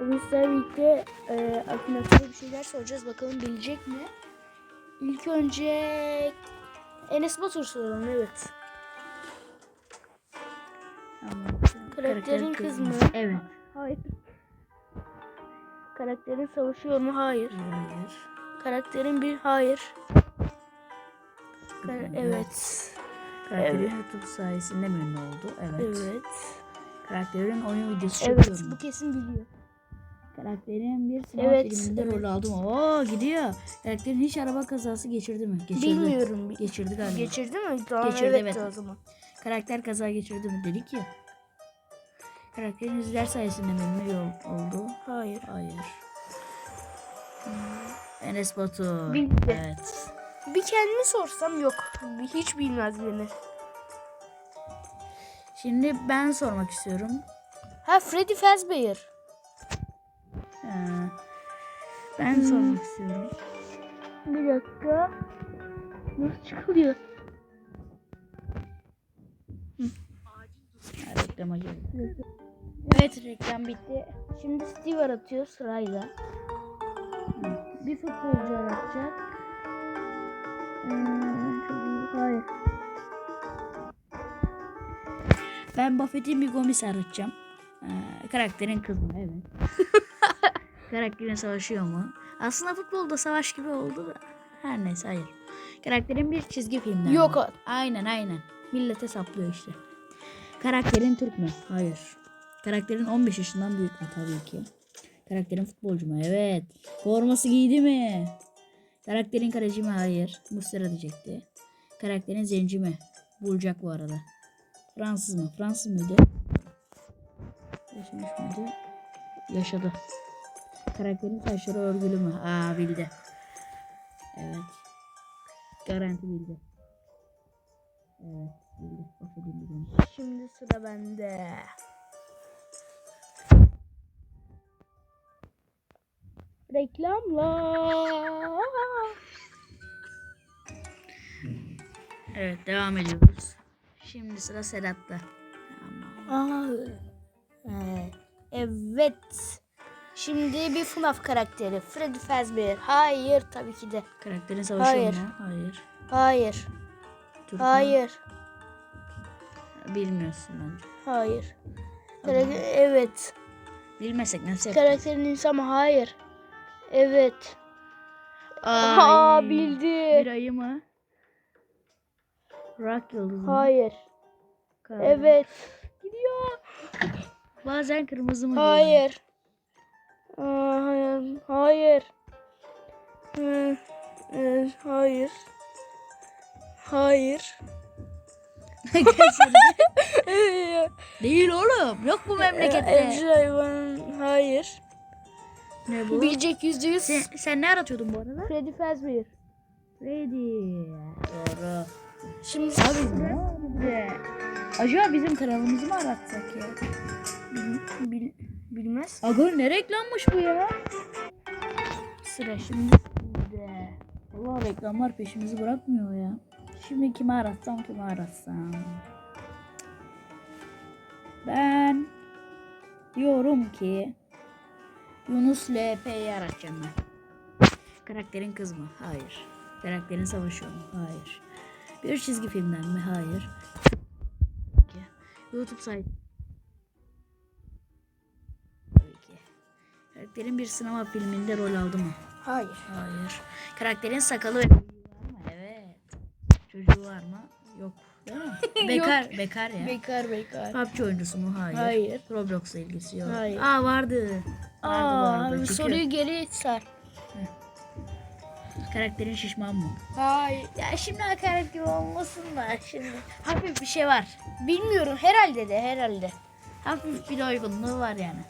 Bugün sizlerle birlikte e, Akın hakkında bir şeyler soracağız. Bakalım bilecek mi? İlk önce Enes Batur soralım. Evet. Karakterin kız mı? Evet. Hayır. Karakterin savaşıyor mu? Hayır. Hayır. Karakterin bir hayır. Kar- evet. Karakterin Evet. YouTube sayesinde mi ünlü oldu? Evet. Evet. Karakterin oyun videosu Evet. çekiyor mu? Bu kesin biliyor. Karakterin bir sinema Evet, filminde evet. rol aldı mı? Oo gidiyor. Karakterin hiç araba kazası geçirdi mi? Geçirdi. Bilmiyorum. Geçirdi galiba. Geçirdi mi? Tamam Geçirdi, evet, evet. o zaman. Karakter kaza geçirdi mi dedik ya. Karakterin izler sayesinde ol- oldu? Hayır. Hayır. Hmm, Enes Batur. Bildi. Evet. Bir kendimi sorsam yok. Hiç bilmez beni. Şimdi ben sormak istiyorum. Ha Freddy Fazbear. Ee, ben sormak istiyorum. Bir dakika. Nasıl çıkılıyor? Reklama girdi. Evet reklam bitti. Şimdi Steve aratıyor sırayla. Bir futbolcu aratacak. Hmm, Ben Buffett'in bir Gomis aratacağım. Ee, karakterin kız mı? Evet. karakterin savaşıyor mu? Aslında futbolda savaş gibi oldu da. Her neyse hayır. Karakterin bir çizgi filmden Yok o. Aynen aynen. Millete saplıyor işte. Karakterin Türk mü? Hayır. Karakterin 15 yaşından büyük mü? Tabii ki. Karakterin futbolcu mu? Evet. Forması giydi mi? Karakterin kaleci mi? Hayır. Muslera diyecekti. Karakterin zenci mi? Bulacak bu arada. Fransız mı? Fransız mıydı? Yaşamış mıydı? Yaşadı. Karakterin saçları örgülü mü? Aa bildi. Evet. Garanti bildi. Evet bildi. Aferin bildim. Şimdi sıra bende. Reklamlar. Evet devam ediyoruz. Şimdi sıra Sedat'ta. Aa, e, evet. Şimdi bir FNAF karakteri. Freddy Fazbear. Hayır tabii ki de. Karakterin savaşıyor Hayır. mu? Hayır. Hayır. Türk? Hayır. Bilmiyorsun bence. Hayır. Karakter, evet. Bilmesek nasıl? Karakterin insan mı? Hayır. Evet. Ay, Aa bildi. Bir ayı mı? Rock yıldızı? Hayır. Kahve. Evet. Gidiyor. Bazen kırmızı mı? diyorum? Hayır. Aa, hayır. Hayır. Hı, Hayır. Hayır. Değil oğlum. Yok bu memlekette. Evcil hayvan. Hayır. ne bu? Bilecek yüzde yüz. Sen, sen ne aratıyordun bu arada? Freddy Fazbear. Ready. Doğru. Şimdi Abi Acaba bizim kanalımızı mı aratsak ya? bil, bil- bilmez. Aga ne reklammış bu ya? Sıra şimdi sizde. Allah reklamlar peşimizi bırakmıyor ya. Şimdi kimi aratsam kimi aratsam. Ben diyorum ki Yunus LP'yi aratacağım ben. Karakterin kız mı? Hayır. Karakterin savaşıyor mu? Hayır. Bir çizgi filmden mi? Hayır. YouTube sayfası. Karakterin bir sinema filminde rol aldı mı? Hayır. Hayır. Karakterin sakalı ve çocuğu var mı? Evet. Çocuğu var mı? Yok. Değil mi? Bekar, bekar ya. Bekar bekar. PUBG oyuncusu mu? Hayır. Hayır. Roblox'la ilgisi yok. Hayır. Aa vardı. Vardı Aa, arada. Çünkü soruyu geri sar. Karakterin şişman mı? Hayır. Ya şimdi hakaret gibi olmasın da şimdi. Hafif bir şey var. Bilmiyorum. Herhalde de herhalde. Hafif bir uygunluğu var yani.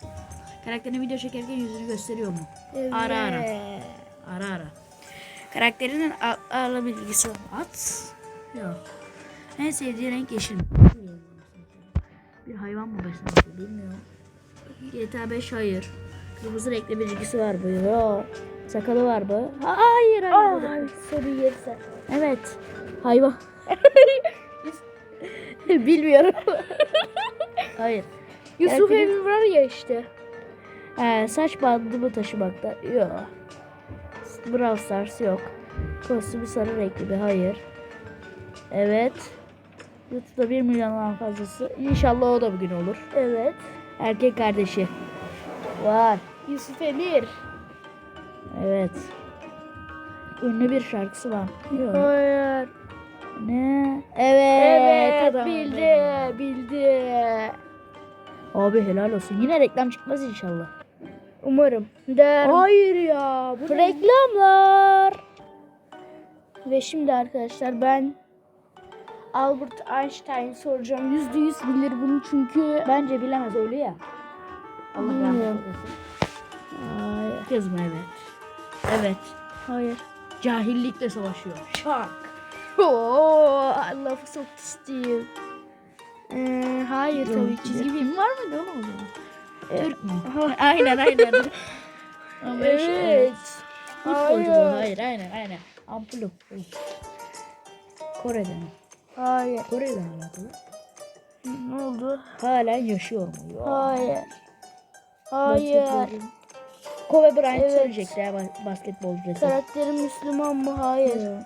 Karakterin video çekerken yüzünü gösteriyor mu? Evet. Ara ara. Ara ara. Karakterinin ağırlı bilgisi var? At. Yok. En sevdiği renk yeşil. Bir hayvan mı beslemek bilmiyorum. GTA 5 hayır. Kırmızı renkli bilgisi var mı? Yok. Sakalı var mı? Ha- Hayır hayır. Aa, geri sar. Evet. Hayvan. Bilmiyorum. Hayır. Yusuf Karakterin- Emre var ya işte. Ee, saç bandı mı taşımakta? Yok. Brawl Stars yok. Kostümü sarı renkli bir hayır. Evet. YouTube'da 1 milyondan fazlası. İnşallah o da bugün olur. Evet. Erkek kardeşi. Var. Yusuf Emir. Evet. Ünlü bir şarkısı var. Yok. Hayır. Ne? Evet. Evet, adam bildi, bildi. Abi helal olsun. Yine reklam çıkmaz inşallah. Umarım. Der. Hayır ya. Bu? Reklamlar. Ve şimdi arkadaşlar ben Albert Einstein soracağım. Yüzde yüz bilir bunu çünkü Bence bilemez öyle ya. Allah rahmet eylesin. Hayır. Kız mı evet. Evet. Hayır. Cahillikle savaşıyor. Şak. Oo, lafı soktu Steve. Ee, hayır tabii ki. Çizgi film var mıydı oğlum o zaman? Türk mü? Aynen aynen. Ama evet. Evet. Futbolcu bu. Hayır. Hayır aynen aynen. Ampulü. Kore'de mi? Hayır. Kore'yle mi alakalı? Ne oldu? Hala yaşıyor mu? Yok. Hayır. Hayır. Basketbolcu. Kobe Bryant Evet. bas- basketbolcu. Karakterim Müslüman mı? Hayır. Yok.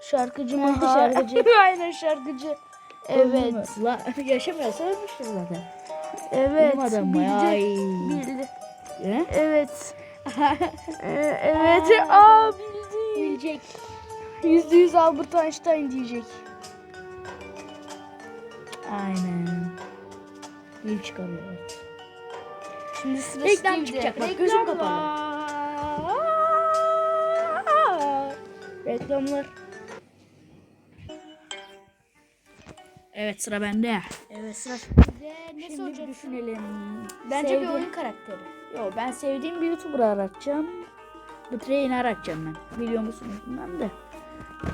Şarkıcı mı? Hayır. şarkıcı? Aynen şarkıcı. Evet. La, yaşamıyorsa ölmüştür zaten. Evet. Benim adam bildi. Ay. Bildi. He? Evet. Ee, evet. Aa bildi. Bilecek. Yüzde yüz Albert Einstein diyecek. Aynen. Dil çıkarıyor. Şimdi sıra Reklam Steve'de. çıkacak bak, gözüm kapalı. Reklamlar. Evet sıra bende. Evet sıra. Ne Şimdi düşünelim. Bence bir Sevdiğim- oyun karakteri. Yo ben sevdiğim bir YouTuber'ı aratacağım. Bu Train'i aratacağım ben. Biliyor musunuz bilmem de.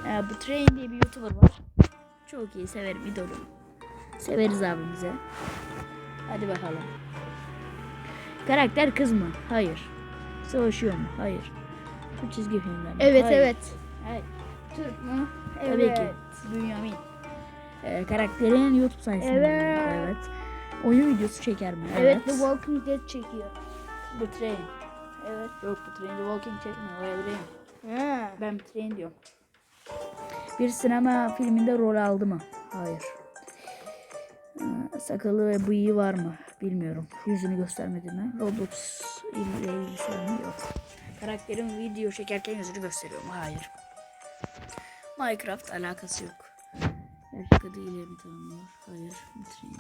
Ee, bu Train diye bir YouTuber var. Çok iyi severim idolüm. Severiz abimize. Hadi bakalım. Karakter kız mı? Hayır. Savaşıyor mu? Hayır. Bu çizgi filmler mi? Evet Hayır. evet. Hayır. Türk mü? Evet. Tabii ki. Bünyamin. Ee, karakterin YouTube sayesinde. Evet. evet. Oyun videosu çeker mi? Evet. The Walking Dead çekiyor. Bu Train. Evet. Yok bu Train The Walking çekmiyor. O Train. Ha. Ben Train diyorum. Bir sinema filminde rol aldı mı? Hayır. Ee, Sakalı ve bıyığı var mı? Bilmiyorum. Yüzünü göstermedi mi? Roblox ile ilgisi var? Yok. Karakterin video çekerken yüzünü gösteriyor mu? Hayır. Minecraft alakası yok. Erkek adıyla mi tanımlıyor? Hayır. Train.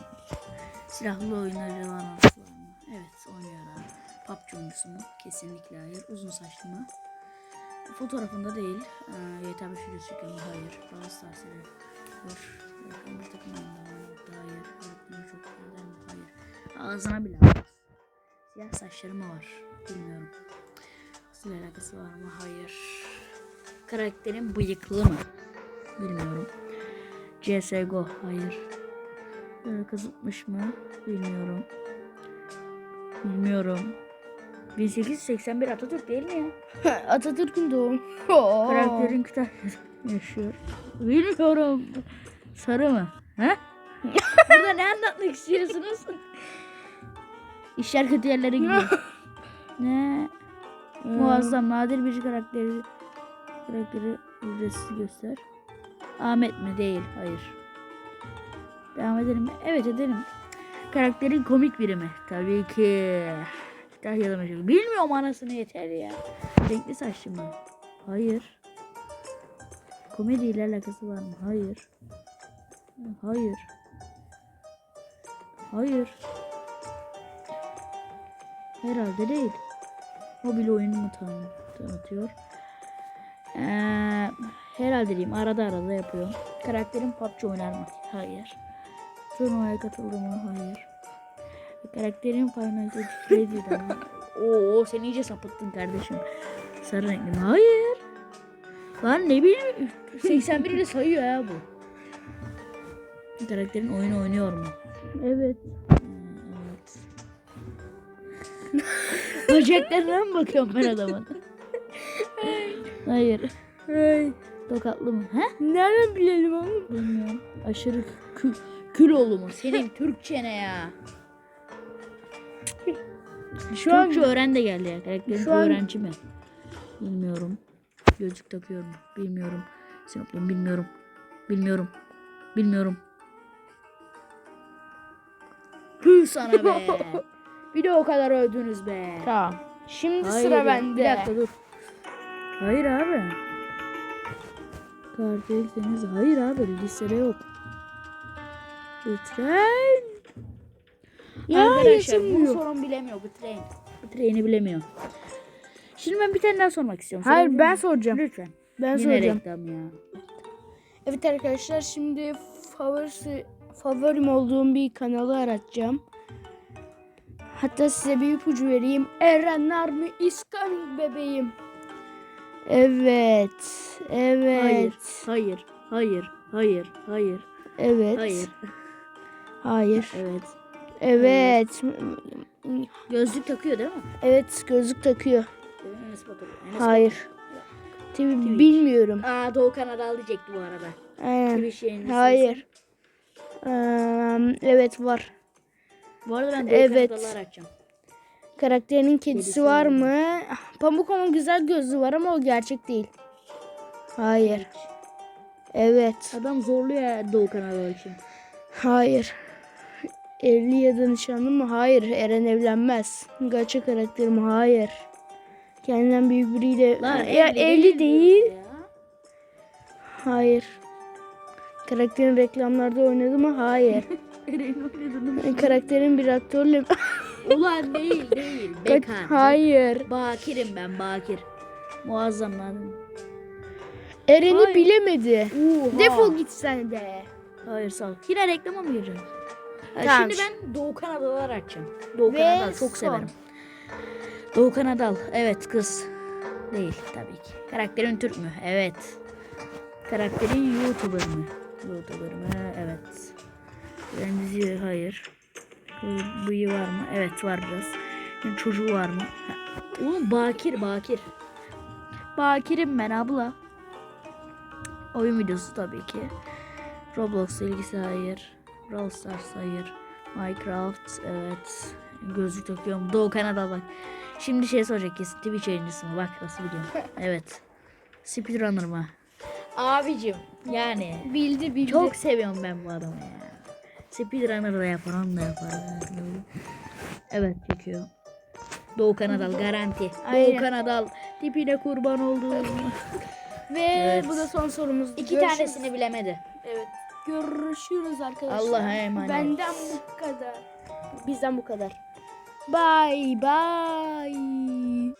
Silahlı oyunları var mı? Evet oynuyor abi. PUBG oyuncusu mu? Kesinlikle hayır. Uzun saçlı mı? Fotoğrafında değil. Ee, YT 5 videosu çekiyor mu? Hayır. Brawl Stars seviyor. Yakın bir takım var Ağzına bile almaz. Siyah saçları mı var? Bilmiyorum. Nasıl alakası var mı? Hayır. Karakterin bıyıklı mı? Bilmiyorum. CSGO. Hayır. Ee, Kazıtmış mı? Bilmiyorum. Bilmiyorum. 1881 Atatürk değil mi ya? Atatürk'ün doğum. Karakterin Kütahya'da yaşıyor. Bilmiyorum. Sarı mı? He? Burada ne anlatmak istiyorsunuz? İşler kötü yerlere gidiyor. ne? Muazzam nadir bir karakteri karakteri ücretsiz göster. Ahmet mi? Değil. Hayır. Devam edelim mi? Evet edelim. Karakterin komik biri mi? Tabii ki. Kütahya'da meşhur. Bilmiyorum anasını yeter ya. Renkli saçlı mı? Hayır. Komediyle alakası var mı? Hayır. Hayır. Hayır. Herhalde değil. Mobil oyunu mu tanı- tanıtıyor? Ee, herhalde diyeyim. Arada arada yapıyor. Karakterin PUBG oynar mı? Hayır. Turnuvaya katıldı mı? Hayır. Karakterin Final Fantasy Freddy'den mi? Oo sen iyice sapıttın kardeşim. Sarı renkli mi? Hayır. Lan ne bileyim 81 ile sayıyor ya bu. Karakterin oyunu oynuyor mu? Evet. Böceklerine mi bakıyorum ben adamın? Hayır. Hey. Tokatlı mı? He? Nereden bilelim oğlum? Bilmiyorum. Aşırı kül, kül mu? Senin Türkçene ya. Şu an Türkçe öğren de geldi ya. Karakterin Şu an- öğrenci mi? Bilmiyorum. Gözlük takıyorum. Bilmiyorum. Sinopluyum bilmiyorum. Bilmiyorum. Bilmiyorum. Hü sana be. bir de o kadar öldünüz be. tamam. Şimdi Hayır sıra bende. Bir dakika dur. Hayır abi. Kardeşiniz hayır abi listede yok. Lütfen. Ya, Arkadaşlar bu yazılmıyor. sorun bilemiyor bu tren. Bu treni bilemiyor. Şimdi ben bir tane daha sormak istiyorum. Hayır Sorabilir ben miyim? soracağım. Lütfen. Ben Yine soracağım. reklam ya. Evet arkadaşlar şimdi favorisi, favorim olduğum bir kanalı aratacağım. Hatta size bir ipucu vereyim. Erenler mi İskambil bebeğim? Evet. Evet. Hayır. Hayır. Hayır. Hayır. Hayır. Evet. Hayır. Hayır. Evet. Evet. Gözlük takıyor değil mi? Evet gözlük takıyor. Enes Batur. Enes Hayır. Tabii bilmiyorum. Aa Doğu Kanada diyecekti bu arada. Yayıncısı. Hayır. Eee, evet var. Bu arada ben Evet. Kanadalı açacağım. Karakterinin kedisi Kedisi var mı? Pamukov'un güzel gözlü var ama o gerçek değil. Hayır. Evet. Adam zorluyor ya Doğu Kanada için. Hayır. Evli ya da nişanlı mı? Hayır. Eren evlenmez. Gacha karakterim hayır. Kendinden büyük biriyle. Lan ya evli, değil. Hayır. Karakterin reklamlarda oynadı mı? Hayır. Karakterin bir aktörle Ulan değil değil. Bekar. Hayır. Bakirim ben Bakir. Muazzam lan. Eren'i Hayır. bilemedi. Oha. Defol git sen de. Hayır sağ ol. Yine reklama mı gireceğim? Tamam. Şimdi ben Doğu Kanadalılar açacağım. Doğu Ve Kanadal çok son. severim. Doğu Kanadal. Evet kız. Değil tabii ki. Karakterin Türk mü? Evet. Karakterin YouTuber mı? YouTuber mı? Evet. Benziyor. Hayır. Bu- Bıyığı var mı? Evet var biraz. Şimdi çocuğu var mı? Ha. Oğlum Bakir Bakir. Bakir'im ben abla. Oyun videosu tabii ki. Roblox ilgisi hayır. Brawl Stars hayır. Minecraft evet. Gözlük takıyorum. Doğu Kanada bak. Şimdi şey soracak kesin. Twitch yayıncısı mı? Bak nasıl biliyorum. evet. Speedrunner mı? Abicim yani. Bildi bildi. Çok seviyorum ben bu adamı ya. Speedrunner da yapar onu da yapar. Evet çekiyor. Doğu Kanadal garanti. Aynen. Doğu tipine kurban olduğum. Ve evet. bu da son sorumuz. İki Görüşürüz. tanesini bilemedi. Evet. Görüşürüz arkadaşlar. Allah'a emanet. Benden bu kadar. Bizden bu kadar. Bye bye.